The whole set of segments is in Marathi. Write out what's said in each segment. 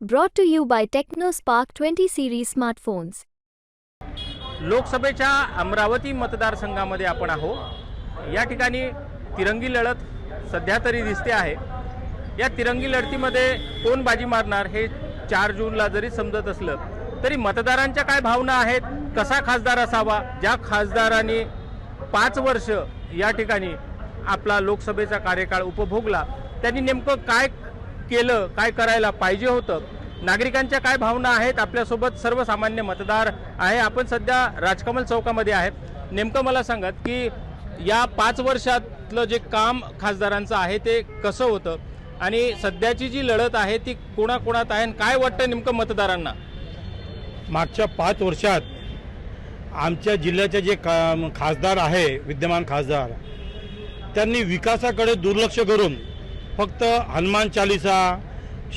Brought to you by TechnoSpark 20 series smartphones. लोकसभेच्या अमरावती मतदारसंघामध्ये आपण आहोत या ठिकाणी तिरंगी लढत सध्या तरी दिसते आहे या तिरंगी लढतीमध्ये कोण बाजी मारणार हे चार जूनला जरी समजत असलं तरी मतदारांच्या काय भावना आहेत कसा खासदार असावा ज्या खासदारांनी पाच वर्ष या ठिकाणी आपला लोकसभेचा कार्यकाळ उपभोगला त्यांनी नेमकं काय केलं काय करायला पाहिजे होतं? नागरिकांच्या काय भावना आहेत? आपल्यासोबत सर्वसामान्य मतदार आहे. आपण सध्या राजकमल चौकामध्ये आहेत. नेमकं मला सांगत की या पाच वर्षातलं जे काम खासदारांचं आहे ते कसं होतं? आणि सध्याची जी लढत आहे ती कोणाकोणात आहे? आणि काय वाटतं नेमकं मतदारांना? मागच्या पाच वर्षात आमच्या जिल्ह्याचे जे का खासदार आहे विद्यमान खासदार त्यांनी विकासाकडे दुर्लक्ष करून फक्त हनुमान चालिसा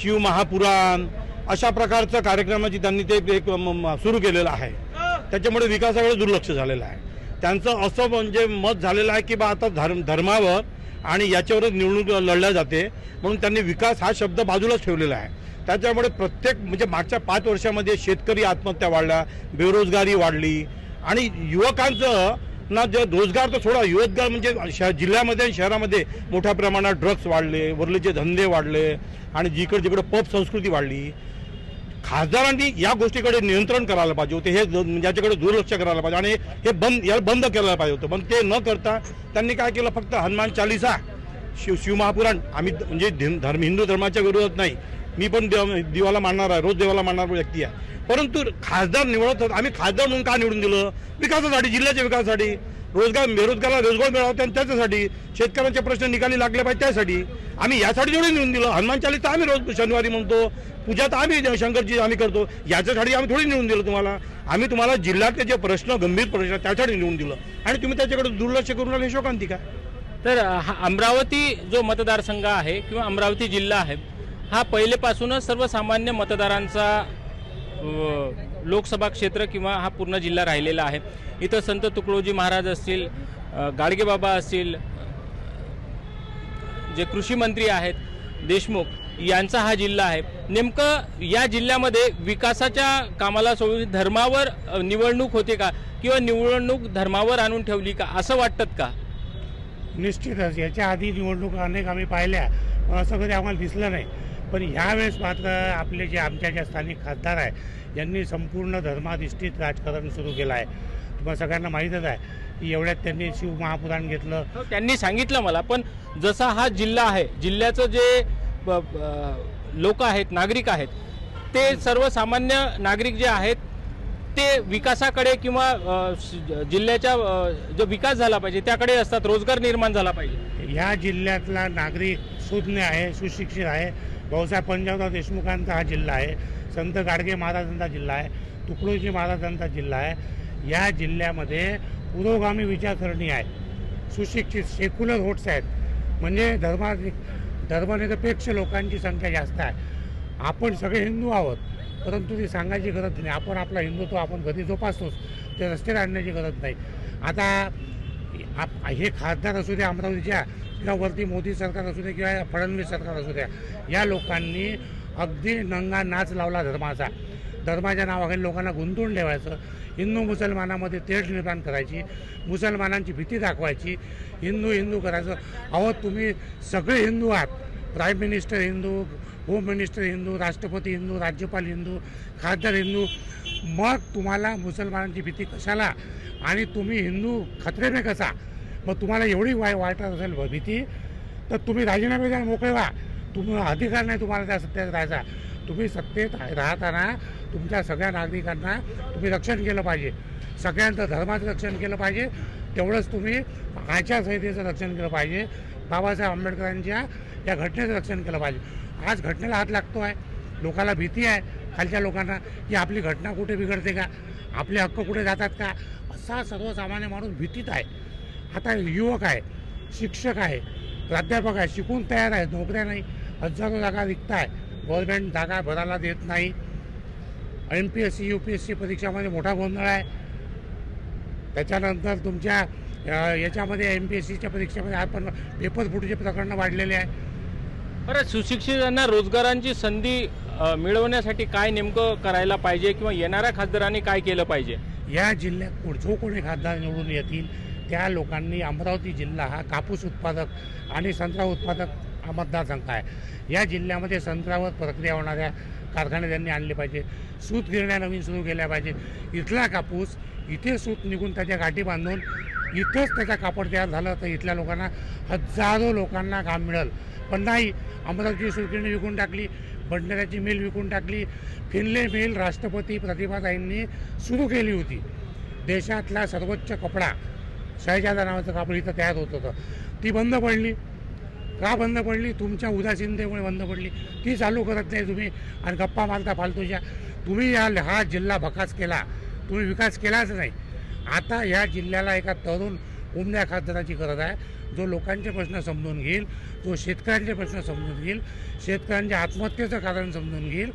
शिव महापुराण अशा प्रकारचं कार्यक्रमाची त्यांनी ते एक सुरू केलेलं आहे. त्याच्यामुळे विकासाकडे दुर्लक्ष झालेलं आहे. त्यांचं असं म्हणजे मत झालेलं आहे की बा आता धर्म धर्मावर आणि याच्यावरच निवडणूक लढल्या जाते. म्हणून त्यांनी विकास हा शब्द बाजूलाच ठेवलेला आहे. त्याच्यामुळे प्रत्येक म्हणजे मागच्या पाच वर्षामध्ये शेतकरी आत्महत्या वाढल्या बेरोजगारी वाढली आणि युवकांचं ना जे रोजगार तर सोडा रोजगार म्हणजे शह जिल्ह्यामध्ये आणि शहरामध्ये मोठ्या प्रमाणात ड्रग्स वाढले वरलेचे धंदे वाढले आणि जिकडे जिकडे पब संस्कृती वाढली. खासदारांनी या गोष्टीकडे नियंत्रण करायला पाहिजे होते हे ज- म्हणजे याच्याकडे दुर्लक्ष करायला पाहिजे आणि हे बंद याला बंद करायला पाहिजे होतं. पण ते न करता त्यांनी काय केलं फक्त हनुमान चालिसा शिव शिवमहापुराण आम्ही म्हणजे धर्म हिंदू धर्माच्या विरोधात नाही. मी पण देव देवाला मानणार आहे रोज देवाला मानणार व्यक्ती आहे. परंतु खासदार निवडत होत आम्ही खासदार म्हणून का निवडून दिलं? विकासासाठी जिल्ह्याच्या विकासासाठी रोजगार बेरोजगारला रोजगार मिळावा आणि त्याच्यासाठी शेतकऱ्यांचे प्रश्न निकाली लागले पाहिजे त्यासाठी. आम्ही यासाठी जेवढे निवडून दिलं हनुमान चालीचा आम्ही रोज शनिवारी म्हणतो पूजा तर आम्ही शंकरची आम्ही करतो याच्यासाठी आम्ही थोडी निवडून दिलं तुम्हाला. आम्ही तुम्हाला जिल्ह्यातले जे प्रश्न गंभीर प्रश्न त्यासाठी निवडून दिलं. आणि तुम्ही त्याच्याकडे दुर्लक्ष करून राहिले शोकांती काय तर हा अमरावती जो मतदारसंघ आहे किंवा अमरावती जिल्हा आहे हा पहिलेपासूनच सर्वसामान्य मतदारांचा लोकसभा क्षेत्र किंवा हा पूर्ण जिल्हा राहिलेला आहे. इथं संत तुकडोजी महाराज असतील गाडगेबाबा असतील जे कृषी मंत्री आहेत देशमुख यांचा हा जिल्हा आहे. नेमकं या जिल्ह्यामध्ये विकासाच्या कामाला सोडून धर्मावर निवडणूक होते का? किंवा निवडणूक धर्मावर आणून ठेवली का? असं वाटतं का? निश्चितच. याच्या आधी निवडणूक अनेक आम्ही पाहिल्या. असं कधी आम्हाला दिसलं नाही. पण ह्यावेळेस मात्र आपले जे आमच्या ज्या स्थानिक खासदार आहे यांनी संपूर्ण धर्माधिष्ठित राजकारण सुरू केलं आहे. तुम्हाला सगळ्यांना माहीतच आहे की एवढ्यात त्यांनी शिव महापुराण घेतलं. हो, त्यांनी सांगितलं मला पण जसा हा जिल्हा आहे जिल्ह्याचं जे लोक आहेत नागरिक आहेत ते सर्वसामान्य नागरिक जे आहेत ते विकासाकडे किंवा जिल्ह्याच्या जो विकास झाला पाहिजे त्याकडे असतात रोजगार निर्माण झाला पाहिजे. ह्या जिल्ह्यातला नागरिक सुज्ञ आहे सुशिक्षित आहे भाऊसाहेब पंजाबराव देशमुखांचा हा जिल्हा आहे. संत गाडगे महाराजांचा जिल्हा आहे. तुकडोजी महाराजांचा जिल्हा आहे. या जिल्ह्यामध्ये पुरोगामी विचारसरणी आहे. सुशिक्षित सेक्युलर होट्स आहेत. म्हणजे धर्मा धर्मनिरपेक्ष लोकांची संख्या जास्त आहे. आपण सगळे हिंदू आहोत परंतु ती सांगायची गरज नाही. आपण आपला हिंदुत्व आपण घरी जोपासतोच ते रस्त्याला आणण्याची गरज नाही. आता आप हे खासदार असू दे अमरावतीच्या किंवा वरती मोदी सरकार असू दे किंवा फडणवीस सरकार असू द्या या लोकांनी अगदी नंगा नाच लावला धर्माचा. धर्माच्या नावाखाली लोकांना गुंतवून ठेवायचं. हिंदू मुसलमानामध्ये तेढ निर्माण करायची मुसलमानांची भीती दाखवायची हिंदू हिंदू करायचं. अहो तुम्ही सगळे हिंदू आहात. Prime minister Hindu home minister Hindu राष्ट्रपती हिंदू राज्यपाल हिंदू खासदार हिंदू. मग तुम्हाला मुसलमानांची भीती कशाला? आणि तुम्ही हिंदू खतरे में कसा? मग तुम्हाला एवढी वाय वाटत असेल भीती तर तुम्ही राजीनामे द्या मोकळे व्हा. तुम्हाला अधिकार नाही तुम्हाला त्या सत्तेत राहायचा. तुम्ही सत्तेत राहताना तुमच्या सगळ्या नागरिकांना तुम्ही रक्षण केलं पाहिजे. सगळ्यांचं धर्माचं रक्षण केलं पाहिजे. तेवढंच तुम्ही आचारसंहितेचं रक्षण केलं पाहिजे. बाबासाहेब आंबेडकरांच्या या घटनेचं रक्षण केलं पाहिजे. आज घटनेला हात लागतो आहे. लोकांना भीती आहे खालच्या लोकांना की आपली घटना कुठे बिघडते का? आपले हक्क कुठे जातात का? असा सर्वसामान्य माणूस भीतीत आहे. आता युवक आहे शिक्षक आहे प्राध्यापक आहे शिकून तयार आहे नोकऱ्या नाही हजारो जागा रिक्त आहे गव्हर्नमेंट जागा भरायला देत नाही M P S C U P S C परीक्षामध्ये मोठा गोंधळ आहे. त्याच्यानंतर तुमच्या याच्यामध्ये एम पी एस सीच्या परीक्षेमध्ये आपण पेपर फुटीचे प्रकरणं वाढलेले आहे. बरं सुशिक्षितांना रोजगारांची संधी मिळवण्यासाठी काय नेमकं करायला पाहिजे किंवा येणाऱ्या खासदारांनी काय केलं पाहिजे? या जिल्ह्यात जो कोणी खासदार निवडून येतील त्या लोकांनी अमरावती जिल्हा हा कापूस उत्पादक आणि संत्रा उत्पादक हा मतदारसंघ आहे. या जिल्ह्यामध्ये संत्र्यावर प्रक्रिया होणाऱ्या कारखाने त्यांनी आणले पाहिजे. सूत गिरण्या नवीन सुरू केल्या पाहिजे. इथला कापूस इथे सूत निघून त्याच्या गाठी बांधून इथंच त्याचा कापड तयार झालं तर इथल्या लोकांना हजारो लोकांना काम मिळेल. पण नाही अमरावती सुरकिरणी विकून टाकली बंडऱ्याची मिल विकून टाकली. फिनले मिल राष्ट्रपती प्रतिभाताईंनी सुरू केली होती. देशातला सर्वोच्च कपडा शहजादा नावाचं कापड इथं तयार होत होतं. ती बंद पडली. का बंद पडली? तुमच्या उदासीनतेमुळे बंद पडली. ती चालू करत नाही तुम्ही. आणि गप्पा मारता फालतूच्या. तुम्ही या हा जिल्हा भकास केला. तुम्ही विकास केलाच नाही. आता या जिल्ह्याला एका तरुण उमद्या खासदाराची गरज आहे. जो लोकांचे प्रश्न समजून घेईल जो शेतकऱ्यांचे प्रश्न समजून घेईल शेतकऱ्यांच्या आत्महत्येचं कारण समजून घेईल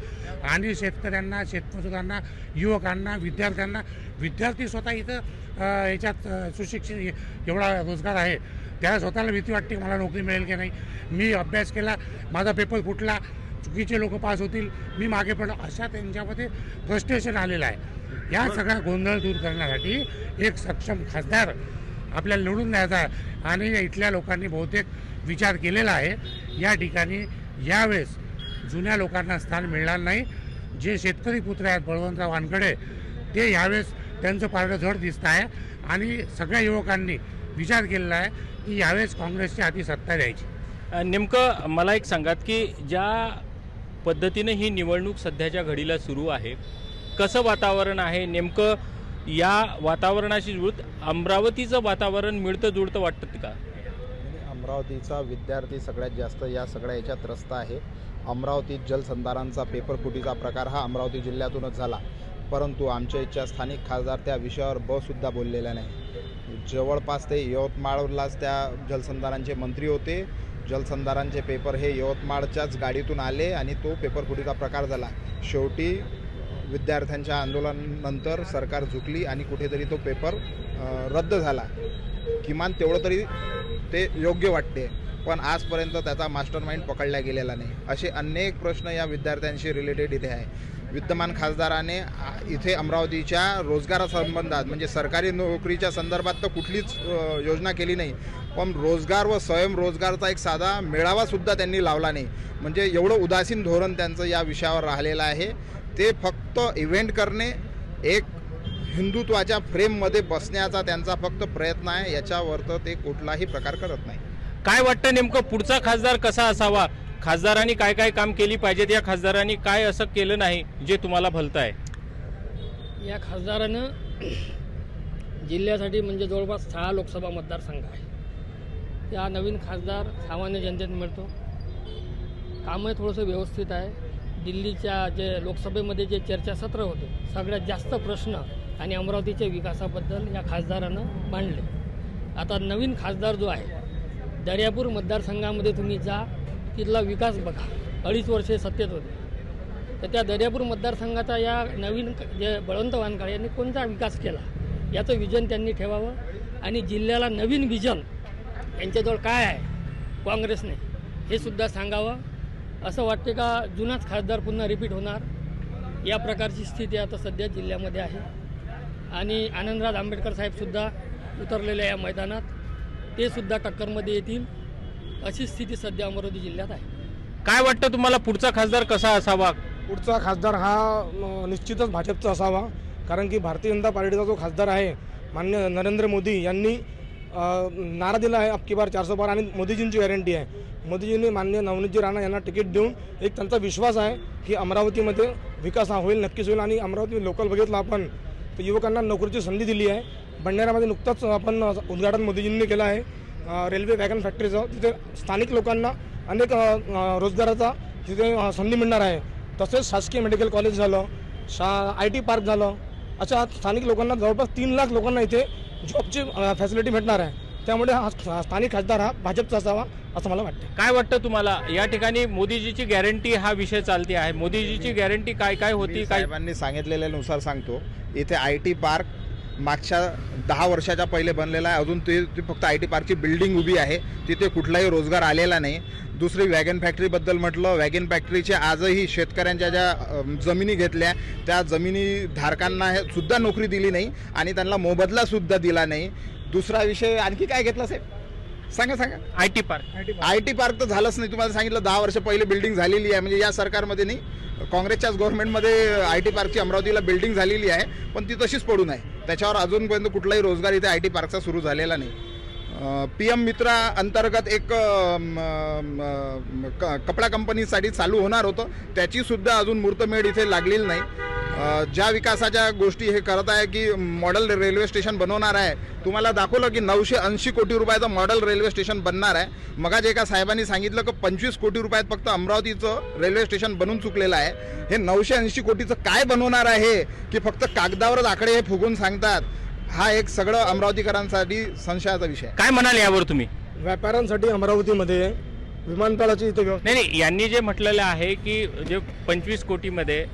आणि शेतकऱ्यांना शेतमजुरांना युवकांना विद्यार्थ्यांना विद्यार्थी स्वतः इथं याच्यात सुशिक्षित एवढा रोजगार आहे. त्याला स्वतःला भीती वाटते मला नोकरी मिळेल की नाही. मी अभ्यास केला माझा पेपर फुटला चुकीचे लोक पास होतील मी मागे पडलो अशा त्यांच्यामध्ये फ्रस्ट्रेशन आलेलं आहे. या सगळ्या गोंधळ दूर करण्यासाठी एक सक्षम खासदार आपल्याला निवडून द्यायचा आहे. आणि इथल्या लोकांनी बहुतेक विचार केलेला आहे. या ठिकाणी यावेळेस जुन्या लोकांना स्थान मिळणार नाही. जे शेतकरी पुत्र आहेत बळवंतराव वानकडे ते यावेळेस त्यांचं पारडं झड दिसत आहे. आणि सगळ्या युवकांनी विचार केलेला आहे की यावेळेस काँग्रेसची आधी सत्ता द्यायची नेमकं मला एक सांगात की ज्या पद्धतीनं ही निवडणूक सध्याच्या घडीला सुरू आहे कसं वातावरण आहे नेमकं या वातावरणाशी जुळत अमरावतीचं वातावरण मिळतं जुळतं वाटतं का? अमरावतीचा विद्यार्थी सगळ्यात जास्त या सगळ्या याच्यात त्रस्त आहे. अमरावतीत जलसंधारणचा पेपर फुटीचा प्रकार हा अमरावती जिल्ह्यातूनच झाला. परंतु आमच्या इथच्या स्थानिक खासदार त्या विषयावर बसुद्धा बोललेल्या नाही. जवळपास ते यवतमाळलाच त्या जलसंधारणचे मंत्री होते. जलसंधारणचे पेपर हे यवतमाळच्याच गाडीतून आले आणि तो पेपर फुटीचा प्रकार झाला. शेवटी विद्यार्थ्यांच्या आंदोलनानंतर सरकार झुकली आणि कुठेतरी तो पेपर रद्द झाला. किमान तेवढं तरी ते योग्य वाटते पण आजपर्यंत त्याचा मास्टर माइंड पकडला गेलेला नाही. असे अनेक प्रश्न या विद्यार्थ्यांशी रिलेटेड इथे आहे. विद्यमान खासदाराने इथे अमरावतीच्या रोजगारासंबंधात म्हणजे सरकारी नोकरीच्या संदर्भात तर कुठलीच योजना केली नाही पण रोजगार व स्वयंरोजगारचा एक साधा मेळावासुद्धा त्यांनी लावला नाही. म्हणजे एवढं उदासीन धोरण त्यांचं या विषयावर राहिलेलं आहे. ते फक्त इव्हेंट करणे एक हिंदुत्वाच्या फ्रेममध्ये बसण्याचा त्यांचा फक्त प्रयत्न आहे. याच्यावर तर ते कुठलाही प्रकार करत नाही. काय वाटतं नेमकं पुढचा खासदार कसा असावा? खासदारांनी काय काय काम केली पाहिजेत? या खासदारांनी काय असं केलं नाही जे तुम्हाला भलतं आहे या खासदारानं जिल्ह्यासाठी म्हणजे जवळपास सहा लोकसभा मतदारसंघ आहे. त्या नवीन खासदार सामान्य जनतेत मिळतो. कामही थोडंसं व्यवस्थित आहे. दिल्लीच्या जे लोकसभेमध्ये जे चर्चासत्र होते सगळ्यात जास्त प्रश्न आणि अमरावतीच्या विकासाबद्दल या खासदारानं मांडले. आता नवीन खासदार जो आहे दर्यापूर मतदारसंघामध्ये तुम्ही जा तिथला विकास बघा. अडीच वर्षे सत्तेत होते. तर त्या दर्यापूर मतदारसंघाचा या नवीन जे बळवंत वानकाळे यांनी कोणता विकास केला याचं विजन त्यांनी ठेवावं आणि जिल्ह्याला नवीन विजन यांच्याजवळ काय आहे काँग्रेसने हे सुद्धा सांगावं. असं वाटते का जुनाच खासदार पुन्हा रिपीट होणार? या प्रकारची स्थिती आता सध्या जिल्ह्यामध्ये आहे. आणि आनंदराज आंबेडकर साहेबसुद्धा उतरलेले आहे या मैदानात ते सुद्धा टक्करमध्ये येतील. अशी स्थिती सध्या अमरावती जिल्ह्यात आहे. काय वाटतं तुम्हाला पुढचा खासदार कसा असावा? पुढचा खासदार हा अ, निश्चितच भाजपचा असावा. कारण की भारतीय जनता पार्टीचा जो खासदार आहे मान्य नरेंद्र मोदी यांनी नारा दिला आहे अबकी बार चारशे बार आणि मोदीजींची गॅरंटी आहे. मोदीजींनी मान्य नवनीतजी राणा यांना तिकीट देऊन एक त्यांचा विश्वास आहे की अमरावतीमध्ये विकास हा होईल नक्कीच होईल. आणि अमरावती लोकल बघितलं आपण तर युवकांना नोकरीची संधी दिली आहे. भंडाऱ्यामध्ये नुकतंच आपण उद्घाटन मोदीजींनी केलं आहे. रेल्वे वॅगन फॅक्टरीचं तिथे स्थानिक लोकांना अनेक रोजगाराचा तिथे संधी मिळणार आहे. तसेच शासकीय मेडिकल कॉलेज झालं शा आय टी पार्क झालं अशा स्थानिक लोकांना जवळपास तीन लाख लोकांना इथे जॉबची फॅसिलिटी भेटणार आहे त्यामुळे हा स्था- स्थानिक खासदार हा भाजपचा असावा असं मला वाटतं काय वाटतं तुम्हाला? या ठिकाणी मोदीजीची गॅरंटी हा विषय चालते आहे. मोदीजीची गॅरंटी काय काय होती? काय साहेबांनी सांगितलेल्यानुसार सांगतो इथे आय टी पार्क मागच्या दहा वर्षाच्या पहिले बनलेला आहे. अजून ते ते फक्त आय टी पार्कची बिल्डिंग उभी आहे. तिथे कुठलाही रोजगार आलेला नाही. दुसरी वॅगन फॅक्टरीबद्दल म्हटलं वॅगन फॅक्टरीचे आजही शेतकऱ्यांच्या ज्या जमिनी घेतल्या त्या जमिनी धारकांना हे सुद्धा नोकरी दिली नाही आणि त्यांना मोबदला सुद्धा दिला नाही. दुसरा विषय आणखी काय घेतला साहेब? सांगा सांगा. I T park. I T park. तर झालंच नाही. तुम्हाला सांगितलं दहा वर्ष पहिले बिल्डिंग झालेली आहे. म्हणजे या सरकारमध्ये नाही. काँग्रेसच्याच गव्हर्नमेंटमध्ये आय टी पार्कची अमरावतीला बिल्डिंग झालेली आहे. पण ती तशीच पडून आहे. त्याच्यावर अजूनपर्यंत कुठलाही रोजगार इथे आय टी पार्कचा सुरू झालेला नाही. पी एम मित्रा अंतर्गत एक कपडा कंपनीसाठी चालू होणार होतं. त्याचीसुद्धा अजून मूर्तमेढ इथे लागलेली नाही. ज्या विकासाच्या गोष्टी हे करत आहे की मॉडेल रेल्वे स्टेशन बनवणार आहे तुम्हाला दाखवलं की नऊशे ऐंशी कोटी रुपयाचं मॉडेल रेल्वे स्टेशन बनणार आहे. मगा जे एका साहेबांनी सांगितलं की पंचवीस कोटी रुपयात फक्त अमरावतीचं रेल्वे स्टेशन बनून चुकलेलं आहे. हे नऊशे ऐंशी कोटीचं काय बनवणार आहे की फक्त कागदावरच आकडे हे फुगून सांगतात? हा एक सगळं अमरावतीकरांसाठी संशयाचा विषय आहे. काय म्हणाल यावर तुम्ही? व्यापाऱ्यांसाठी अमरावतीमध्ये विमानतळाची इथे व्यवस्था नाही नाही यांनी जे म्हटलेलं आहे की जे पंचवीस कोटीमध्ये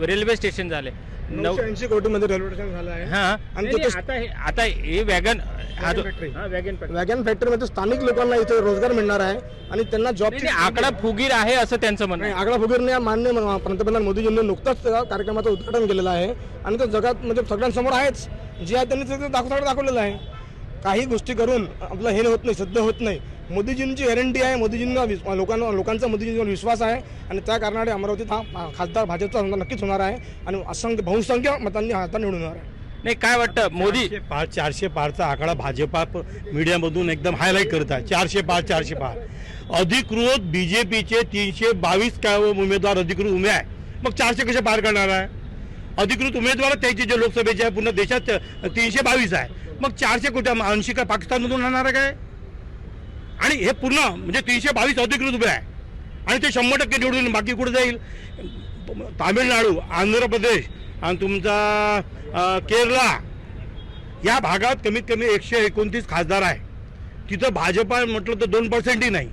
रेल्वे स्टेशन झाले. नऊ नऊशे ऐंशी कोटीमध्ये रेल्वे स्टेशन झालं आहे. हा. आणि तिथे- आता हे आता हे वॅगन हा जो-. हा, वॅगन फॅक्टरी. वॅगन फॅक्टरीमध्ये स्थानिक लोकांना इथे रोजगार मिळणार आहे आणि त्यांना जॉब नाही, नाही, आकडा फुगीर आहे असं त्यांचं म्हणणं आहे. आगळा फुगीरने मान्य पंतप्रधान मोदीजींनी नुकताच त्या कार्यक्रमाचं उद्घाटन केलेलं आहे. आणि तो जगात म्हणजे सगळ्यांसमोर आहेच. जे आहे त्यांनी ते दाखव दाखवलेलं आहे. काही गोष्टी करून आपलं हे होत नाही सिद्ध होत नाही. मोदीजींची गॅरंटी आहे. मोदीजींना विस- लोकांना लोकांचा मोदीजींवर विश्वास आहे. आणि त्या कारणाने अमरावतीत हा खासदार भाजपचा नक्कीच होणार आहे. आणि असंख्य बहुसंख्य मतांनी हातात निवडून येणार आहे. नाही काय वाटतं? मोदी पार चारशे पारचा आकडा भाजपा मीडियामधून एकदम हायलाईट करत आहे. चारशे पार चारशे पार. अधिकृत बीजेपीचे तीनशे बावीस काय उमेदवार अधिकृत उमे आहे. मग चारशे कसे पार करणार आहे? अधिकृत उमेदवार त्याचे जे लोकसभेचे आहे पूर्ण देशात तीनशे बावीस आहे. मग चारशे कुठे? ऐंशी काय पाकिस्तानमधून आणणार आहे काय? आणि हे पूर्ण म्हणजे तीनशे बावीस अधिकृत उभे आहे. आणि ते शंभर टक्के निवडून बाकी कुठे जाईल? तामिळनाडू आंध्र प्रदेश आणि तुमचा केरला. या भागात कमीत कमी एकशे एकोणतीस खासदार आहे. तिथं भाजपा म्हटलं तर दोन पर्सेंटही नाही.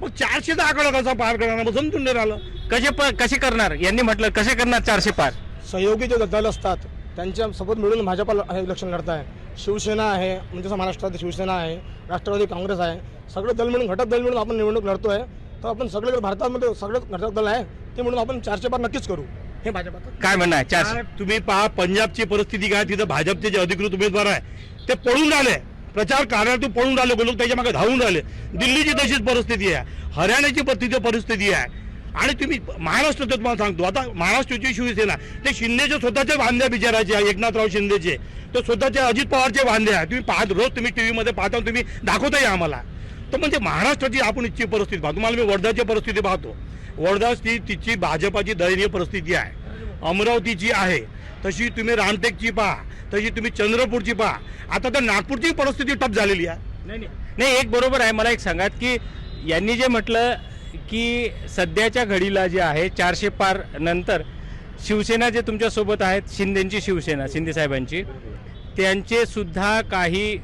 मग चारशेचा आकडा कसा पार करणार? मग समजून नाही राहिलं. कसे प- कसे करणार? यांनी म्हटलं कसे करणार चारशे पार? सहयोगी जे दल असतात त्यांच्यासोबत मिळून भाजपा ल- हे इलेक्शन लढत आहे शिवसेना आहे म्हणजे जसं महाराष्ट्रात शिवसेना आहे राष्ट्रवादी काँग्रेस आहे सगळे दल मिळून घटक दल मिळून आपण निवडणूक लढतोय. तर आपण सगळे भारतामध्ये सगळे घटक दल आहे ते म्हणून आपण चारशे पार नक्कीच करू. हे भाजपाचं. काय म्हणणं आहे? साहेब, तुम्ही पहा पंजाबची परिस्थिती काय तिथं भाजपचे जे अधिकृत उमेदवार आहे ते पळून राहिले. प्रचार कार्यातून पळून राहिले लोक त्याच्यामागे धावून राहिले. दिल्लीची तशीच परिस्थिती आहे. हरियाणाची तिथे परिस्थिती आहे. आणि तुम्ही महाराष्ट्राचं तुम्हाला सांगतो. आता महाराष्ट्राची शिवसेना ते शिंदेचे स्वतःचे वांदे बिचाराचे एकनाथराव शिंदेचे. तर स्वतःचे अजित पवारचे वांदे आहे. तुम्ही पाहत रोज तुम्ही टी व्हीमध्ये पाहता तुम्ही दाखवताही आम्हाला. तर म्हणजे महाराष्ट्राची आपण इच्छी परिस्थिती पाहतो. तुम्हाला मी वर्धाची परिस्थिती पाहतो. वर्धाची तिची भाजपाची दयनीय परिस्थिती आहे. अमरावतीची आहे. तशी तुम्ही रामटेकची पहा. तशी तुम्ही चंद्रपूरची पहा. आता तर नागपूरची परिस्थिती टप झालेली आहे. नाही नाही. नाही एक बरोबर आहे. मला एक सांगा की यांनी जे म्हटलं की सध्याच्या घडीला जे आहे चारशे पार नंतर शिवसेना जे तुमच्यासोबत आहेत शिंदेची शिवसेना शिंदे साहेबांची त्यांचे सुद्धा काही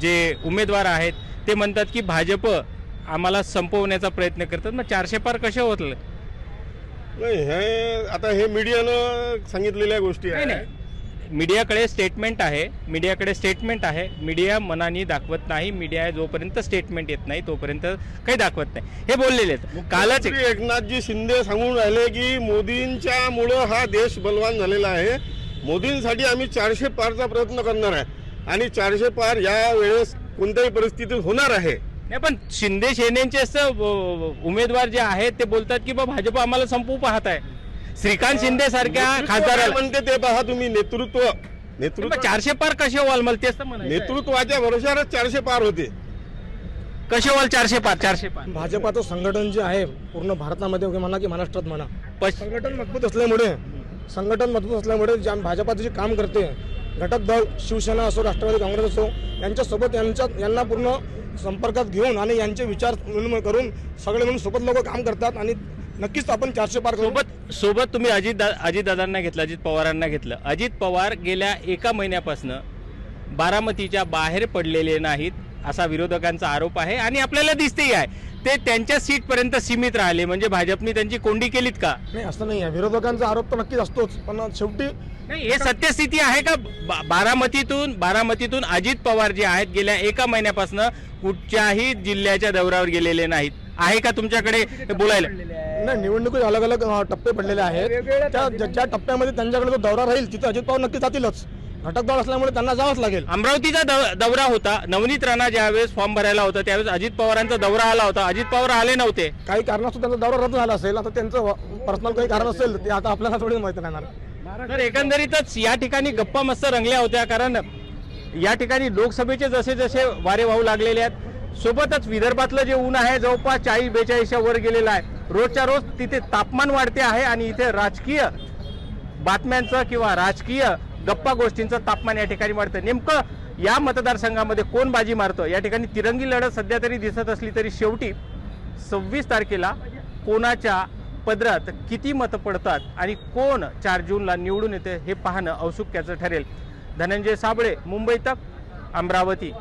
जे उमेदवार आहेत ते म्हणतात की भाजप आम्हाला संपवण्याचा प्रयत्न करतात. मग चारशे पार कसे होतले? नाही हे आता हे मीडियानं सांगितलेल्या गोष्टी आहे मीडियाकडे स्टेटमेंट आहे. मीडियाकडे स्टेटमेंट आहे. मीडिया मनाने दाखवत नाही. मीडिया जोपर्यंत स्टेटमेंट येत नाही तोपर्यंत काही दाखवत नाही. हे बोललेले आहेत. कालच एकनाथजी शिंदे सांगून राहिले की मोदींच्या मुळं हा देश बलवान झालेला आहे. मोदींसाठी आम्ही चारशे पारचा प्रयत्न करणार आहे. आणि चारशे पार या वेळेस कोणत्याही परिस्थितीत होणार आहे. नाही पण शिंदे सेनेचे उमेदवार जे आहेत ते बोलतात की बा भाजप आम्हाला संपवू पाहत आहे. श्रीकांत शिंदे सारख्या खासदाराला. म्हणते ते पहा तुम्ही नेतृत्व. नेतृत्व चारशे पार कसे व्हाल मला तेच तर म्हणायचं आहे. नेतृत्वाच्या भरोशावरच चारशे पार होते. कसे व्हाल चारशे पार? चारशे पार. भाजपाचं संघटन जे आहे पूर्ण भारतामध्ये म्हणा की महाराष्ट्रात म्हणा. संघटन मजबूत असल्यामुळे संघटन मजबूत असल्यामुळे ज्या भाजपाचं जे काम करते घटक दल शिवसेना असो राष्ट्रवादी काँग्रेस असो यांच्यासोबत यांच्या यांना पूर्ण संपर्कात घेऊन आणि यांचे विचार विनिमय करून सगळे म्हणून सोबत लोक काम करतात आणि नक्कीच आपण चारशे पार करू सोबत सोबत तुम्ही अजित अजितदादांना घेतलं अजित पवारांना घेतलं. अजित पवार गेल्या एका महिन्यापासून बारामतीच्या बाहेर पडलेले नाहीत असा विरोधकांचा आरोप आहे आणि आपल्याला दिसतेही आहे. ते त्यांच्या सीटपर्यंत सीमित राहिले म्हणजे भाजपने त्यांची कोंडी केलीत का? नाही असं नाही आहे. विरोधकांचा आरोप तर नक्कीच असतोच पण शेवटी नाही हे सत्यस्थिती आहे का? बा- बारामतीतून बारामतीतून अजित पवार जे आहेत गेल्या एका महिन्यापासून कुठच्याही जिल्ह्याच्या दौऱ्यावर गेलेले नाहीत. आहे का तुमच्याकडे बोलायला? नाही निवडणुकीत अलग अलग टप्पे पडलेले आहेत. त्या ज्या- ज्या टप्प्यामध्ये त्यांच्याकडे जो दौरा राहील तिथे अजित पवार नक्की जातीलच. घटक दौर असल्यामुळे त्यांना जावंच लागेल. अमरावतीचा दौरा होता. नवनीत राणा ज्यावेळेस फॉर्म भरायला होता त्यावेळेस अजित पवारांचा दौरा आला होता. अजित पवार आले नव्हते. काही कारणास्तव त्यांचा दौरा रद्द झाला असेल. आता त्यांचं पर्सनल काही कारण असेल ते आता आपल्याला थोडी माहिती राहणार. तर एकंदरीतच या ठिकाणी गप्पा मस्त रंगल्या होत्या कारण या ठिकाणी लोकसभेचे जसे जसे वारे वाहू लागलेले आहेत सोबतच विदर्भातलं जे ऊन आहे जवळपास चाळीस बेचाळीसच्या वर गेलेलं आहे. रोजच्या रोज तिथे तापमान वाढते आहे आणि इथे राजकीय बातम्यांचं किंवा राजकीय गप्पा गोष्टींचं तापमान या ठिकाणी वाढतं. नेमकं या मतदारसंघामध्ये कोण बाजी मारतं? या ठिकाणी तिरंगी लढत सध्या तरी दिसत असली तरी शेवटी सव्वीस तारखेला कोणाच्या पदरात किती मतं पडतात आणि कोण चार जूनला निवडून येते हे पाहणं औत्सुक्याचं ठरेल. धनंजय साबळे मुंबई तक अमरावती.